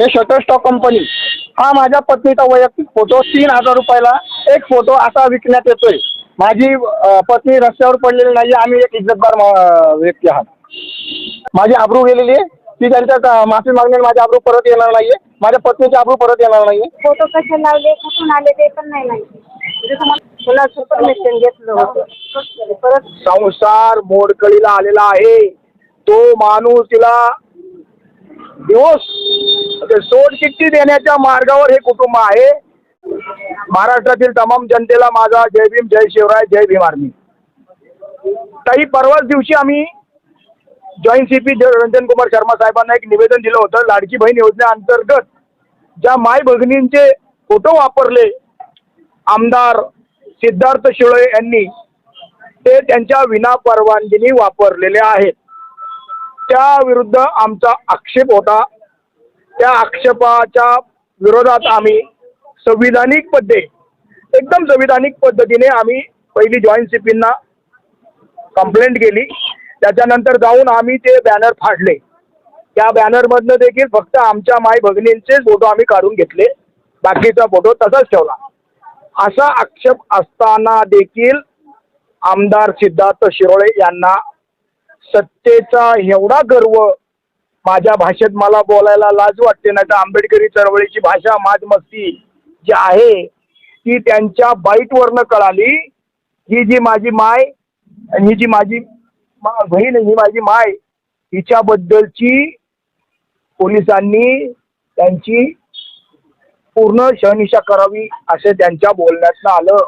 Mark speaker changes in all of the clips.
Speaker 1: हे shutter stock company हा माझ्या पत्नीचा वैयक्तिक फोटो तीन हजार रुपयाला एक फोटो असा विकण्यात येतोय. माझी पत्नी रस्त्यावर पडलेली नाही आम्ही एक इज्जतदार व्यक्ती आहात. माझी आबरू गेलेली आहे. ती त्यांच्यात अ, माफी मागणे माझी आबरू परत येणार नाहीये. माझ्या पत्नीची आबरू परत येणार नाहीये.
Speaker 2: फोटो कसे लावले कुठून आले ते पण नाही माहिती. म्हणजे घेतलं होतं. परत
Speaker 1: संसार मोडकळीला आलेला आहे. तो माणूस तिला दिवस म्हणजे सोडचिठ्ठी देण्याच्या मार्गावर हे कुटुंब आहे. महाराष्ट्रातील तमाम जनतेला माझा जय भीम जय शिवराय जय भीम आर्मी. काही परवाच दिवशी आम्ही joint C P Ranjan Kumar Sharma साहेबांना एक निवेदन दिलं होतं लाडकी बहीण योजनेअंतर्गत ज्या माय भगिनींचे फोटो वापरले आमदार सिद्धार्थ शिळे यांनी ते त्यांच्या विना परवानगीने वापरलेले आहेत. त्या विरुद्ध आमचा आक्षेप होता. त्या आक्षेपाच्या विरोधात आम्ही संविधानिक पद्धती एकदम संविधानिक पद्धतीने आम्ही पहिली जॉईंट सीपींना कंप्लेंट केली. त्याच्यानंतर जाऊन आम्ही ते बॅनर फाडले. त्या बॅनरमधनं देखील फक्त आमच्या माय भगिनींचेच फोटो आम्ही काढून घेतले. बाकीचा फोटो तसाच ठेवला. असा आक्षेप असताना देखील आमदार सिद्धार्थ शिरोळे यांना सत्तेचा एवढा गर्व माझ्या भाषेत मला बोलायला लाज वाटते नाही तर आंबेडकरी चळवळीची भाषा माजमस्ती जी आहे ती त्यांच्या बाईटवरनं कळाली. ही जी माझी माय ही जी माझी मा- बहीण ही माझी माय हिच्याबद्दलची पोलिसांनी त्यांची पूर्ण शहनिशा करावी असे त्यांच्या बोलण्यातनं आलं.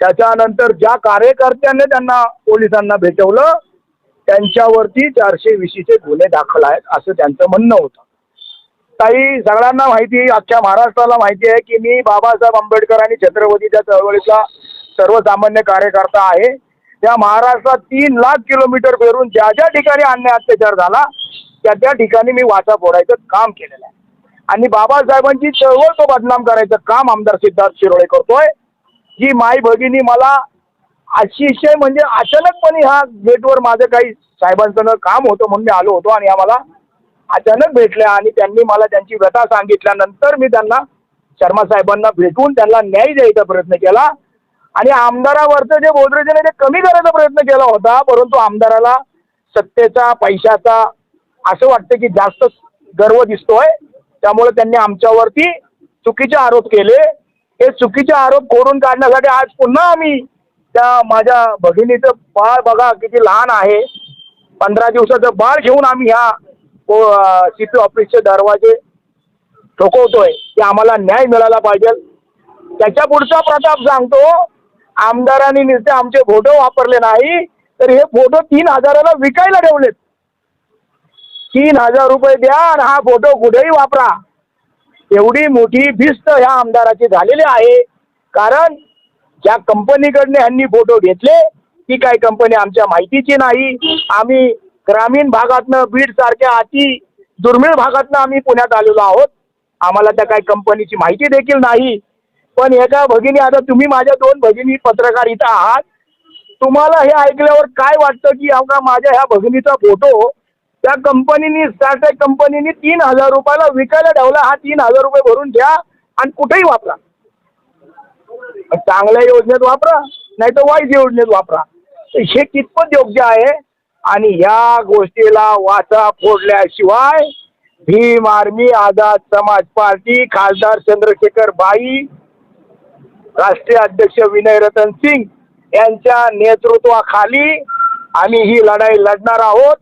Speaker 1: त्याच्यानंतर ज्या कार्यकर्त्यांनी त्यांना पोलिसांना भेटवलं त्यांच्यावरती चारशे विशीचे गुन्हे दाखल आहेत असं त्यांचं म्हणणं होतं. काही सगळ्यांना माहिती अख्ख्या महाराष्ट्राला माहिती आहे की मी बाबासाहेब आंबेडकर आणि छत्रपतीच्या चळवळीचा सर्वसामान्य कार्यकर्ता आहे. त्या महाराष्ट्रात तीन लाख किलोमीटर फिरून ज्या ज्या ठिकाणी अन्याय अत्याचार झाला त्या त्या ठिकाणी मी वाचा फोडायचं काम केलेलं आहे. आणि बाबासाहेबांची चळवळ तो बदनाम करायचं काम आमदार सिद्धार्थ शिरोळे करतोय. जी माई भगिनी मला अतिशय म्हणजे अचानकपणे ह्या गेटवर माझं काही साहेबांचं काम होतं म्हणून मी आलो होतो आणि आम्हाला अचानक भेटल्या आणि त्यांनी मला त्यांची व्यथा सांगितल्यानंतर मी त्यांना शर्मा साहेबांना भेटून त्यांना न्याय द्यायचा प्रयत्न केला. आणि आमदारावरचं जे बोधरेजने ते कमी करायचा प्रयत्न केला होता परंतु आमदाराला सत्तेचा पैशाचा असं वाटतं की जास्त गर्व दिसतोय. त्यामुळे त्यांनी आमच्यावरती चुकीचे आरोप केले. हे चुकीचे आरोप खोडून काढण्यासाठी आज पुन्हा आम्ही त्या माझ्या भगिनीचं बाळ बघा किती लहान आहे. पंधरा दिवसाचं बाळ घेऊन आम्ही ह्या सी पी ऑफिसचे दरवाजे ठोकवतोय. की आम्हाला न्याय मिळाला पाहिजे. त्याच्या पुढचा प्रताप सांगतो आमदारांनी नुसते आमचे फोटो वापरले नाही तर हे फोटो तीन हजाराला विकायला ठेवलेत. तीन हजार रुपये द्या आणि हा फोटो कुठेही वापरा. एवढी मोठी भिस्त ह्या आमदाराची झालेली आहे. कारण ज्या कंपनीकडनं ह्यांनी फोटो घेतले ती काय कंपनी आमच्या माहितीची नाही. आम्ही ग्रामीण भागातनं बीड सारख्या अति दुर्मिळ भागातनं आम्ही पुण्यात आलेलो आहोत. आम्हाला त्या काही कंपनीची माहिती देखील नाही. पण एका भगिनी आता तुम्ही माझ्या दोन भगिनी पत्रकार इथं आहात. तुम्हाला हे ऐकल्यावर काय वाटतं की अवघा माझ्या ह्या भगिनीचा फोटो त्या कंपनीनी स्टार्टअप कंपनीनी तीन हजार रुपयाला विकायला ठेवला. हा तीन हजार रुपये भरून घ्या आणि कुठेही वापरा. चांगल्या योजनेत वापरा नाही तर वाईट योजनेत वापरा. हे कितपत योग्य आहे? आणि ह्या गोष्टीला वाचा फोडल्याशिवाय भीम आर्मी आझाद समाज पार्टी खासदार चंद्रशेखर बाई राष्ट्रीय अध्यक्ष विनय रतन सिंग यांच्या नेतृत्वाखाली आम्ही ही लढाई लढणार आहोत.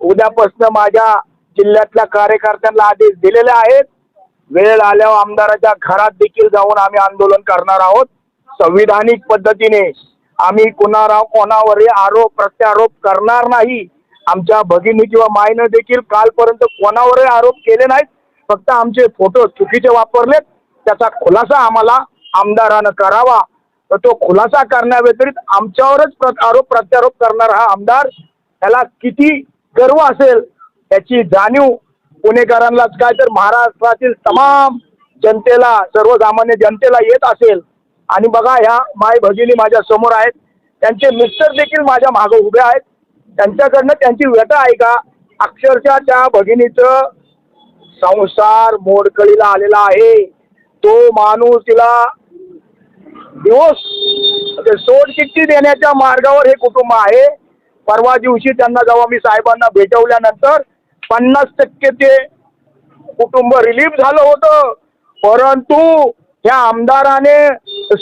Speaker 1: उद्यापासून माझ्या जिल्ह्यातल्या कार्यकर्त्यांना आदेश दिलेले आहेत. वेळ आल्यावर आमदाराच्या घरात देखील जाऊन आम्ही आंदोलन करणार आहोत. संविधानिक पद्धतीने आम्ही कुणारा कोणावरही आरोप प्रत्यारोप करणार नाही. आमच्या भगिनी किंवा मायनं देखील कालपर्यंत कोणावरही आरोप केले नाहीत. फक्त आमचे फोटो चुकीचे वापरलेत. त्याचा खुलासा आम्हाला आमदारानं करावा. तर तो खुलासा करण्याव्यतिरिक्त आमच्यावरच प्र आरोप प्रत्यारोप करणार हा आमदार त्याला किती गर्व असेल याची जाणीव पुणेकरांनाच. काय तर महाराष्ट्रातील तमाम जनतेला सर्वसामान्य जनतेला येत असेल. आणि बघा ह्या माय भगिनी माझ्यासमोर आहेत. त्यांचे मिस्टर देखील माझ्या मागं उभे आहेत. त्यांच्याकडनं त्यांची व्यथा ऐका अक्षरशः त्या भगिनीचं संसार मोडकळीला आलेला आहे. तो माणूस तिला दिवस म्हणजे सोडचिठ्ठी देण्याच्या मार्गावर हे कुटुंब आहे. परवा दिवशी त्यांना जेव्हा मी साहेबांना भेटवल्यानंतर पन्नास टक्के ते कुटुंब रिलीफ झालं होतं. परंतु ह्या आमदाराने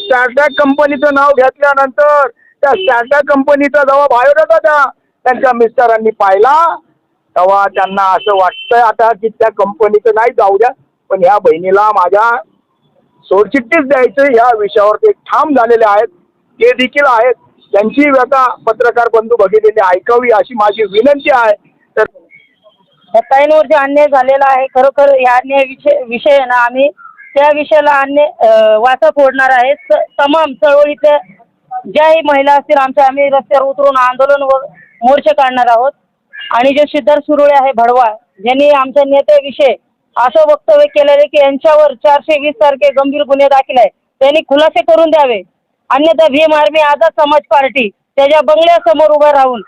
Speaker 1: स्टार्टअप कंपनीचं नाव घेतल्यानंतर त्या स्टार्टअप कंपनीचा जेव्हा बायोडाटा त्या त्यांच्या मिस्टरांनी पाहिला. तेव्हा त्यांना असं वाटतंय आता की त्या कंपनीचं नाही जाऊ द्या. पण ह्या बहिणीला माझ्या सोडचिठ्ठीच द्यायचं या विषयावर ते ठाम झालेले आहेत. ते देखील आहेत. त्यांची व्यथा पत्रकार बंधू भगिनीने ऐकावी अशी माझी विनंती आहे. तर
Speaker 2: सत्ताईन वर्ष अन्याय झालेला आहे. खरोखर या अन्याय विषय विषय आहे ना आम्ही त्या विषयाला अन्य वाचा फोडणार आहे स- तमाम चळवळीतल्या ज्याही महिला असतील आमच्या आम्ही रस्त्यावर उतरून आंदोलन व मोर्चे काढणार आहोत. आणि जे सिद्धार्थ सुरुळे आहे भडवा ज्यांनी आमच्या नेत्याविषयी असं वक्तव्य केलेलं की यांच्यावर चारशे वीस सारखे गंभीर गुन्हे दाखल आहे त्यांनी खुलासे करून द्यावे. अन्यथा भीम आर्मी आझाद समाज पार्टी त्याच्या बंगल्यासमोर उभं राहून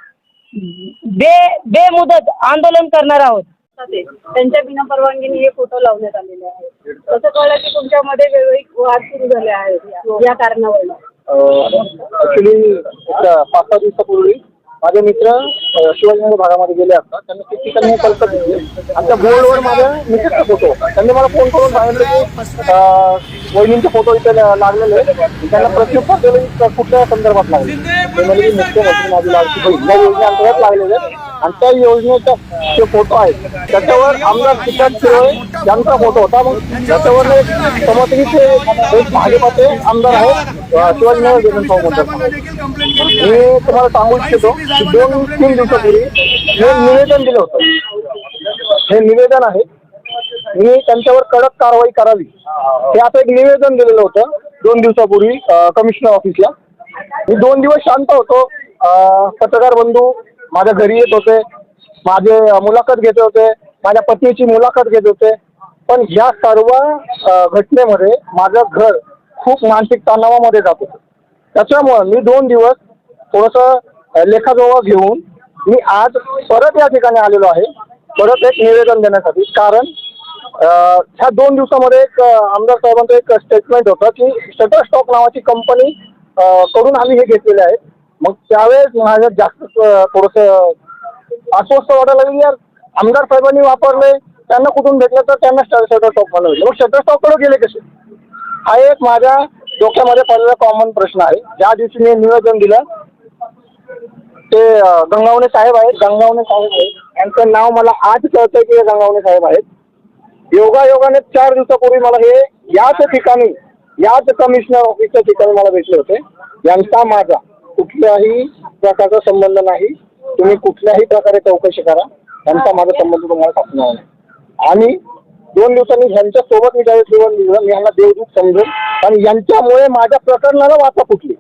Speaker 2: बे बेमुदत आंदोलन करणार आहोत. त्यांच्या बिना परवानगीने हे फोटो लावण्यात आलेले आहेत. कसं कळलं की तुमच्यामध्ये वेगवेगळी वाद सुरू झाले आहेत या कारणावरून
Speaker 3: ॲक्च्युली पाच सहा दिवसापूर्वी माझे मित्र शिवाजीनगर भागामध्ये गेले असतात त्यांना किती त्यांनी कल्पना दिली आणि बोर्डवर माझ्या मित्राचा फोटो होता. त्यांनी मला फोन करून सांगितलं की वहिनींचे फोटो इथे लागलेले त्यांना प्रत्युत्तर दिलं कुठल्या संदर्भात लागले? म्हणजे की मुख्यमंत्री माझी लाडकी बहीण. या योजनेअंतर्गत लागलेले आणि त्या योजनेचा जे फोटो आहेत त्याच्यावर आमदार सिद्धार्थ शिरोळे यांचा फोटो होता. मग त्याच्यावर एक एक भाजपाचे आमदार आहेत शिवाजी नगर विधानसभा मतदारसंघ मी तुम्हाला सांगू इच्छितो की दोन तीन दिवसापूर्वी हे निवेदन दिलं होतं. हे निवेदन आहे. मी त्यांच्यावर कडक कारवाई करावी. हे आता एक निवेदन दिलेलं होतं दोन दिवसापूर्वी कमिशनर ऑफिसला. मी दोन दिवस शांत होतो. पत्रकार बंधू माझ्या घरी येत होते. माझे मुलाखत घेत होते. माझ्या पत्नीची मुलाखत घेत होते. पण ह्या सर्व घटनेमध्ये माझं घर खूप मानसिक तणावामध्ये जात होतं. त्याच्यामुळं मी दोन दिवस थोडंसं लेखाजोखा घेऊन मी आज परत या ठिकाणी आलेलो आहे. परत एक निवेदन देण्यासाठी. कारण ह्या दोन दिवसामध्ये एक आमदार साहेबांचं एक स्टेटमेंट होतं की शटर स्टॉक नावाची कंपनी करून आम्ही हे घेतलेले आहे. मग त्यावेळेस माझ्या जास्त थोडस थोडंसं अस्वस्थ वाटायला लागलं यार आमदार साहेबांनी वापरले त्यांना कुठून भेटलं तर त्यांना शटर स्टॉक मला मग शटर स्टॉककडे गेले कसे? हा एक माझ्या डोक्यामध्ये पडलेला कॉमन प्रश्न आहे. ज्या दिवशी मी निवेदन दिलं ते गंगावणे साहेब आहेत गंगावणे साहेब आहेत. यांचं नाव मला आज कळतंय की हे गंगावणे साहेब आहेत. योगायोगाने चार दिवसापूर्वी मला हे याच ठिकाणी याच कमिशनर ऑफिसच्या ठिकाणी मला भेटले होते. यांचा माझा. कुठल्याही प्रकारचा संबंध नाही. तुम्ही कुठल्याही प्रकारे चौकशी करा. त्यांचा माझा संबंध तुम्हाला सापणार नाही. आणि दोन दिवसांनी ह्यांच्या सोबत मी ज्यावेळेस निवडून दिलं मी यांना देवदूत समजेल आणि यांच्यामुळे माझ्या प्रकरणाला वाचा फुटली.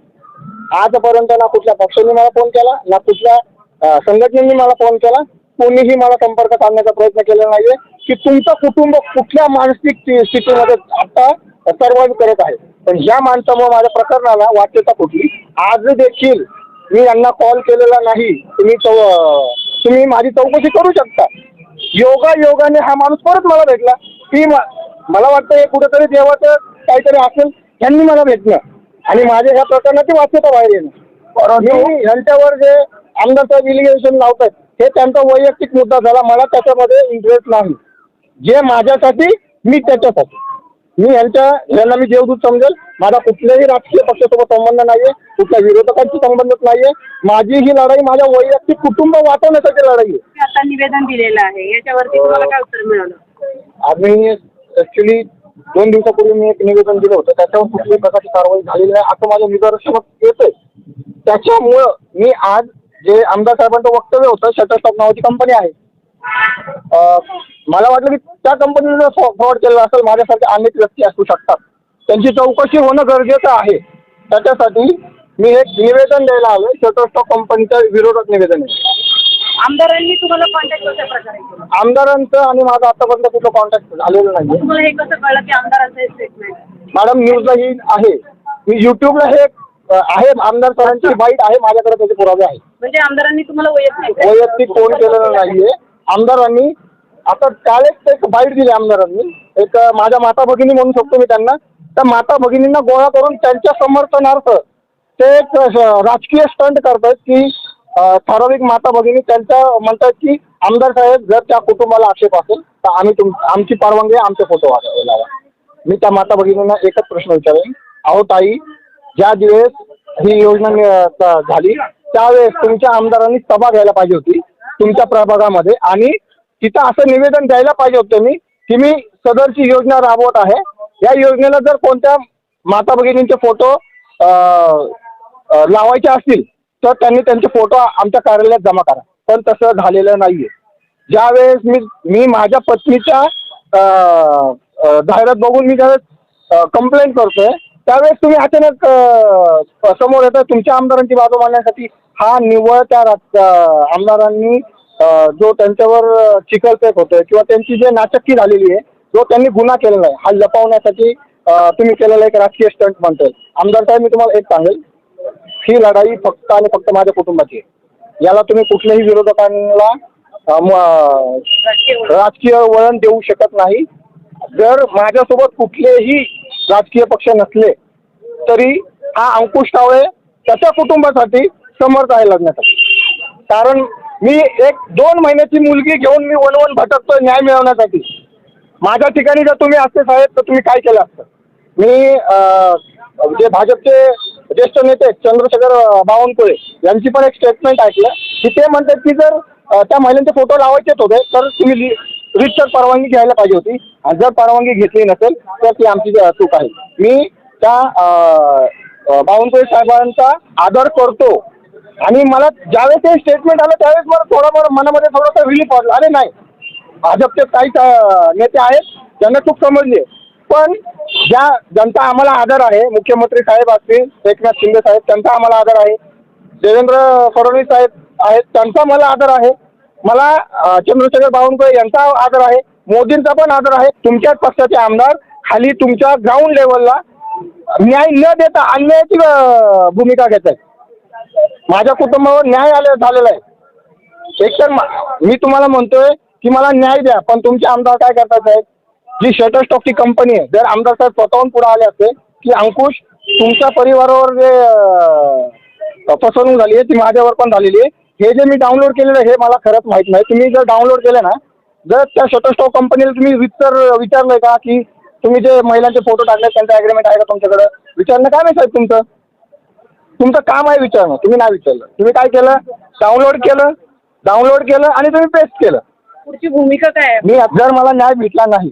Speaker 3: आजपर्यंत ना कुठल्या पक्षाने मला फोन केला ना कुठल्या संघटनेने मला फोन केला. कोणीही मला संपर्क साधण्याचा प्रयत्न केला नाहीये. की तुमचं कुटुंब कुठल्या मानसिक स्थितीमध्ये आता सर्वाइव्ह करत आहे. पण ह्या माणसामुळे माझ्या प्रकरणाला वाच्यता फुटली. आज देखील मी यांना कॉल केलेला नाही. तुम्ही चौ- तुम्ही माझी चौकशी करू शकता. योगा योगाने हा माणूस परत मला भेटला. म- मला वाटतं हे कुठेतरी देवाचं काहीतरी असेल यांनी मला भेटणं. आणि माझ्या ह्या प्रकरणाची वाच्यता बाहेर येणं. परंतु यांच्यावर जे आमदार साहेब इलिगेशन लावतात हे त्यांचा वैयक्तिक मुद्दा झाला. मला त्याच्यामध्ये इंटरेस्ट नाही. जे माझ्यासाठी मी त्याच्यासाठी. मी यांच्या यांना मी देवदूत समजेल माझा कुठल्याही राजकीय पक्षासोबत संबंध नाहीये कुठल्या विरोधकांशी संबंधच नाहीये. माझी ही लढाई माझ्या वैयक्तिक कुटुंब वाचवण्यासाठी लढाई आहे.
Speaker 2: आता निवेदन दिलेलं आहे. याच्यावरती तुम्हाला काय उत्तर मिळालं?
Speaker 3: आम्ही ऍक्च्युली दोन दिवसापूर्वी मी एक निवेदन दिलं होतं. त्याच्यावर कुठल्याही प्रकारची कारवाई झालेली नाही. असं माझ्या निदर्शनात येतंय. त्याच्यामुळं मी आज जे आमदार साहेबांचं वक्तव्य होतं शटरस्टॉक नावाची कंपनी आहे मला वाटलं की त्या कंपनीने फ्रॉड केलेला असेल माझ्यासारखे अनेक व्यक्ती असू शकतात. त्यांची चौकशी होणं गरजेचं आहे. त्याच्यासाठी मी एक निवेदन द्यायला आलोय. शटरस्टॉक कंपनीच्या विरोधात निवेदन आहे.
Speaker 2: आमदारांनी तुम्हाला कॉन्टॅक्ट कशा प्रकारे केला?
Speaker 3: आमदारांचं आणि माझं आतापर्यंत कुठं कॉन्टॅक्ट झालेलं नाही
Speaker 2: तुम्हाला हे कसं कळलं की आमदारांचं हे स्टेटमेंट
Speaker 3: मॅडम न्यूजला ही आहे. मी युट्यूबला हे अ, आहे. आमदार सरांची बाईट आहे. माझ्याकडे त्याचे पुरावे आहेत.
Speaker 2: म्हणजे आमदारांनी तुम्हाला वैयक्तिक
Speaker 3: वैयक्तिक फोन केलेला नाहीये. आमदारांनी आता त्यावेळेस एक बाईट दिली आमदारांनी. एक माझ्या माता भगिनी म्हणू शकतो मी त्यांना. त्या माता भगिनींना गोळा करून त्यांच्या समर्थनार्थ ते एक राजकीय स्टंट करतात की ठराविक माता भगिनी त्यांच्या म्हणतात की आमदार साहेब जर त्या कुटुंबाला आक्षेप असेल तर आम्ही तुम आमची परवानगी आहे, आमचे फोटो लावा. मी त्या माता भगिनींना एकच प्रश्न विचारेन. अहो ताई ज्या दिवस ही योजना झाली त्यावेळेस तुमच्या आमदारांनी सभा घ्यायला पाहिजे होती. तुमच्या प्रभागामध्ये. आणि तिथं असं निवेदन द्यायला पाहिजे होतं मी की मी सदरची योजना राबवत आहे. या योजनेला जर कोणत्या माता भगिनींचे फोटो लावायचे असतील तर त्यांनी त्यांचे फोटो आमच्या कार्यालयात जमा करा. पण तसं झालेलं नाहीये. ज्यावेळेस मी मी माझ्या पत्नीच्या जाहिरात बघून मी ज्यावेळेस कंप्लेंट करतोय त्यावेळेस तुम्ही अचानक समोर येतं तुमच्या आमदारांची बाजू मांडण्यासाठी हा निव्वळ त्या राज- आमदारांनी जो त्यांच्यावर चिखलपेक चिखलफेक होतोय किंवा त्यांची जे नाचक्की झालेली आहे जो त्यांनी गुन्हा केलेला आहे हा लपवण्यासाठी तुम्ही केलेला एक राजकीय स्टंट म्हणतोय. आमदार साहेब मी तुम्हाला एक सांगेल. ही लढाई फक्त आणि फक्त माझ्या कुटुंबाची आहे. याला तुम्ही कुठल्याही विरोधकांना राजकीय वळण देऊ शकत नाही. जर माझ्यासोबत कुठलेही राजकीय पक्ष नसले तरी हा अंकुश टावळे त्याच्या कुटुंबासाठी समर्थ आहे लढण्यासाठी कारण मी एक दोन महिन्याची मुलगी घेऊन मी वनवन भटकतोय न्याय मिळवण्यासाठी. माझ्या ठिकाणी जर तुम्ही असते साहेब तर तुम्ही काय केलं असतं? मी जे भाजपचे ज्येष्ठ नेते चंद्रशेखर बावनकुळे यांची पण एक स्टेटमेंट ऐकलं. की ते म्हणतात की जर त्या महिलांचे फोटो लावायचेच होते तर तुम्ही रितसर परवानगी घ्यायला पाहिजे होती. आणि जर परवानगी घेतली नसेल तर ती आमची चूक आहे. मी त्या बावनकुळे साहेबांचा आदर करतो. आणि मला ज्यावेळेस हे स्टेटमेंट आलं त्यावेळेस मला थोडाफार मनामध्ये थोडंसं रिलीफ वाटलं. अरे नाही भाजपचे काही नेते आहेत ज्यांना चूक समजली आहे. पण ज्या ज्यांचा आम्हाला आदर आहे मुख्यमंत्री साहेब असतील एकनाथ शिंदे साहेब त्यांचा आम्हाला आदर आहे. देवेंद्र फडणवीस साहेब आहेत त्यांचा मला आदर आहे. मला चंद्रशेखर बावनकुळे यांचा आदर आहे मोदींचा पण आदर आहे तुमच्याच पक्षाचे आमदार खाली तुमच्या ग्राउंड लेवलला न्याय न देता अन्यायाची भूमिका घेत आहेत. माझ्या कुटुंबावर न्याय आले झालेला आहे. एकतर मा- मी तुम्हाला म्हणतोय की मला न्याय द्या पण तुमचे आमदार काय करतात साहेब? जी शटर स्टॉकची कंपनी आहे जर आमदार साहेब स्वतःहून पुढे आले असते की अंकुश तुमच्या परिवारावर जे फसवणूक झाली आहे ती माझ्यावर पण झालेली आहे. हे जे मी डाउनलोड केलेलं हे मला खरंच माहीत नाही. तुम्ही जर डाउनलोड केलं ना जर त्या शटरस्टॉक कंपनीला तुम्ही विचार विचारलंय का की तुम्ही जे महिलांचे फोटो टाकले त्यांचा ॲग्रीमेंट आहे का तुमच्याकडं? विचारणं काय नाही साहेब तुमचं? तुमचं काम आहे विचारणं. तुम्ही नाही विचारलं. तुम्ही काय केलं? डाउनलोड केलं डाउनलोड केलं आणि तुम्ही पेस्ट केलं.
Speaker 2: पुढची भूमिका काय आहे?
Speaker 3: मी जर मला न्याय भेटला नाही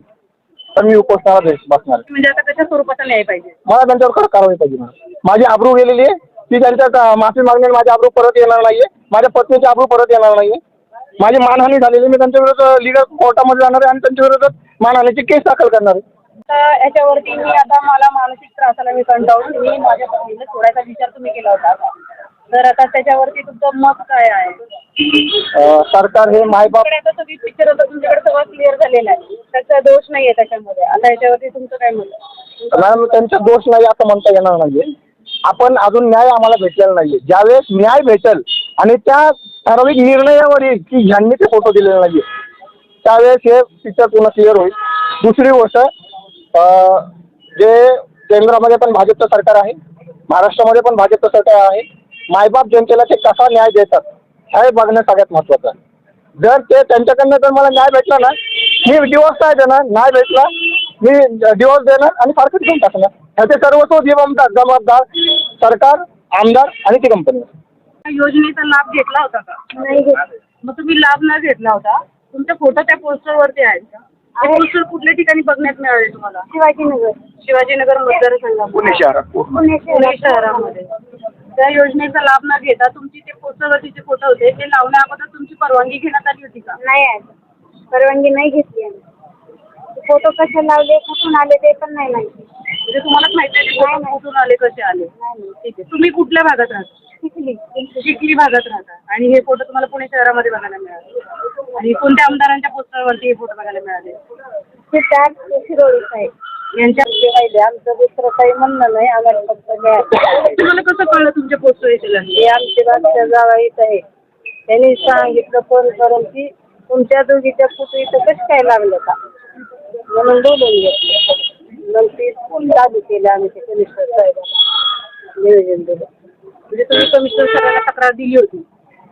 Speaker 3: तर मी उपोषणाला बस- बसणार.
Speaker 2: म्हणजे आता कशा स्वरूपाचा न्याय पाहिजे?
Speaker 3: मला त्यांच्यावर कडक कारवाई पाहिजे. मला माझी आबरू गेलेली आहे. ती त्यांच्यात अं, माफी मागणे माझी आबरू परत येणार नाहीये. माझ्या पत्नीची आबरू परत येणार नाहीये. माझी मानहानी झालेली. मी त्यांच्या विरोधात लिगल कोर्टामध्ये जाणार आहे आणि त्यांच्या विरोधात मानहानीची केस दाखल करणार आहे.
Speaker 2: याच्यावरती मी आता मला मानसिक त्रासाला मी कंटाळून मी माझ्या पत्नीला सोडायचा विचार तुम्ही केला होता. तर आता त्याच्यावरती तुमचं मत काय आहे?
Speaker 3: सरकार हे मायबाप
Speaker 2: सगळी पिक्चर आता तुमच्याकडे सगळं क्लिअर झालेलं आहे. त्याचा दोष नाही आहे त्याच्यामध्ये. आता याच्यावरती तुमचं काय मत आहे?
Speaker 3: मॅडम त्यांचा दोष नाही असं म्हणता येणार नाहीये. आपण अजून न्याय आम्हाला भेटलेला नाहीये. ज्यावेळेस न्याय भेटेल आणि त्या ठराविक निर्णयावर येईल की ह्यांनी ते फोटो दिलेले नाहीये त्यावेळेस हे पिक्चर पूर्ण क्लिअर होईल. दुसरी गोष्ट जे केंद्रामध्ये पण भाजपचं सरकार आहे महाराष्ट्रामध्ये पण भाजपचं सरकार आहे मायबाप जनतेला ते कसा न्याय देतात हे बघणं सगळ्यात महत्वाचं आहे. जर ते त्यांच्याकडनं जर मला न्याय भेटला ना मी डिवोर्स आहे ना न्याय भेटला मी डिवोर्स देणार आणि फारकत घेऊन टाकणार. ह्याचे सर्वस्व जबाबदार जबाबदार सरकार आमदार आणि ती कंपनी
Speaker 2: योजनेचा लाभ घेतला होता का?
Speaker 4: नाही घेतली.
Speaker 2: मग तुम्ही लाभ न घेतला होता. तुमचे फोटो त्या पोस्टरवरती आहेत का? ते पोस्टर कुठल्या ठिकाणी बघण्यात मिळाले तुम्हाला?
Speaker 4: शिवाजीनगर.
Speaker 2: शिवाजीनगर मतदारसंघामध्ये.
Speaker 3: पुणे शहरात. पूर्ण
Speaker 4: पुणे
Speaker 2: पुणे शहरामध्ये. त्या योजनेचा लाभ न घेता तुमची ते पोस्टरवरती जे फोटो होते ते लावण्या अगोदर तुमची परवानगी घेण्यात आली होती का?
Speaker 4: नाही आहे. परवानगी नाही घेतली आम्ही. फोटो कसे लावले कुठून आले ते पण नाही माहिती.
Speaker 2: म्हणजे तुम्हालाच माहिती आहे
Speaker 4: नाही, नाही.
Speaker 2: कुठून आले कसे आले?
Speaker 4: नाही नाही.
Speaker 2: ठीक आहे. तुम्ही कुठल्या भागात राहता?
Speaker 4: शिकली
Speaker 2: चिखली. भागात राहता. आणि हे फोटो तुम्हाला पुणे शहरामध्ये बघायला मिळाले. आणि कोणत्या आमदारांच्या पोस्टरवरती हे फोटो बघायला मिळाले?
Speaker 4: ते त्यात शिरोळी साहेब.
Speaker 2: यांच्या
Speaker 4: राहिले आमचं दुसरं काही म्हणणं नाही आम्हाला फक्त न्याय.
Speaker 2: तुम्हाला कसं कळलं तुमचे पोस्टर येतील
Speaker 4: हे आमचे आहे. त्यांनी सांगितलं फोन करून की तुमच्या दोघीच्या फोटो इथं कसं काय लागलं का? म्हणून बोलून घेतलं मग ते फोन चालू केलं आम्ही ते कमिशनर साहेबांना नियोजन दिलं
Speaker 2: म्हणजे तुम्ही कमिशनर सरांना तक्रार दिली होती.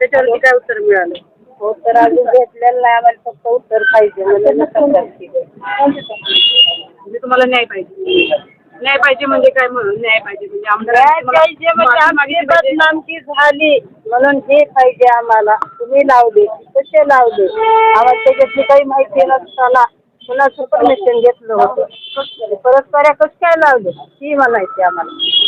Speaker 2: त्याच्यावरती काय उत्तर मिळालं?
Speaker 4: हो तर अजून घेतलेलं नाही. आम्हाला फक्त उत्तर पाहिजे म्हणून तक्रार केली.
Speaker 2: म्हणजे तुम्हाला न्याय पाहिजे. न्याय पाहिजे म्हणजे काय म्हणून? न्याय पाहिजे म्हणजे
Speaker 4: न्याय पाहिजे म्हणजे आमची बदनामकी झाली. म्हणून हे पाहिजे आम्हाला. तुम्ही लावले कसे लावले आम्हाला त्याच्यातली काही माहिती नसताना पुन्हा परमिशन घेतलं होतं. परस्पर कसं काय लावले? ती म्हणायची आम्हाला.